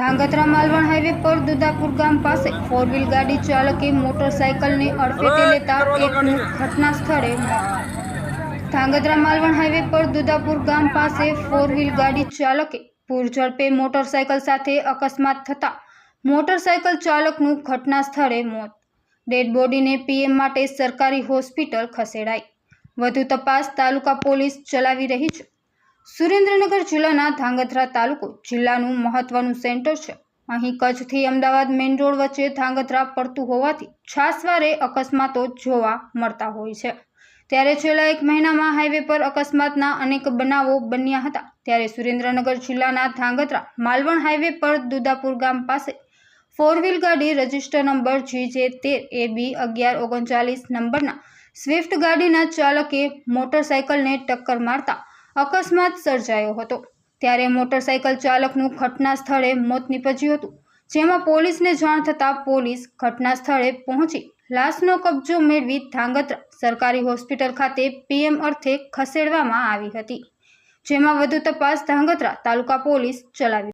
Dhrangadhra Malvan highway પર દુદાપુર ગામ પાસે ફોર વ્હીલ ગાડી ચાલકે મોટરસાયકલને અડફેટે લેતા એકનું ઘટના સ્થળે ધાંગધ્રા માલવણ હાઈવે પર દુદાપુર ગામ પાસે ફોર વ્હીલ ગાડી ચાલકે પૂર ઝડપે મોટરસાયકલ સાથે અકસ્માત થતા મોટરસાયકલ ચાલકનું ઘટના સ્થળે મોત. ડેડ બોડીને પીએમ માટે સરકારી હોસ્પિટલ ખસેડાઈ. વધુ તપાસ તાલુકા પોલીસ ચલાવી રહી છે. સુરેન્દ્રનગર જિલ્લાના ધાંગધ્રા તાલુકો જિલ્લાનું મહત્વનું સેન્ટર છે. અહીં કચ્છથી અમદાવાદ મેઇન રોડ વચ્ચે ધાંગધ્રા પડતું હોવાથી છાસવારે અકસ્માતો જોવા મળતા હોય છે. ત્યારે છેલ્લા એક મહિનામાં હાઈવે પર અકસ્માતના અનેક બનાવો બન્યા હતા. ત્યારે સુરેન્દ્રનગર જિલ્લાના ધાંગધ્રા માલવણ હાઈવે પર દુદાપુર ગામ પાસે ફોર વ્હીલ ગાડી રજિસ્ટર નંબર જી જે તેર એ બી અગિયાર ઓગણચાલીસ નંબરના સ્વિફ્ટ ગાડીના ચાલકે મોટરસાયકલને ટક્કર મારતા અકસ્માત સર્જાયો હતો. ત્યારે મોટરસાયકલ ચાલકનું ઘટના સ્થળે મોત નીપજ્યું હતું, જેમાં પોલીસને જાણ થતાં પોલીસ ઘટના સ્થળે પહોંચી લાશનો કબજો મેળવી ધાંગધ્રા સરકારી હોસ્પિટલ ખાતે પીએમ અર્થે ખસેડવામાં આવી હતી, જેમાં વધુ તપાસ ધાંગધ્રા તાલુકા પોલીસ ચલાવી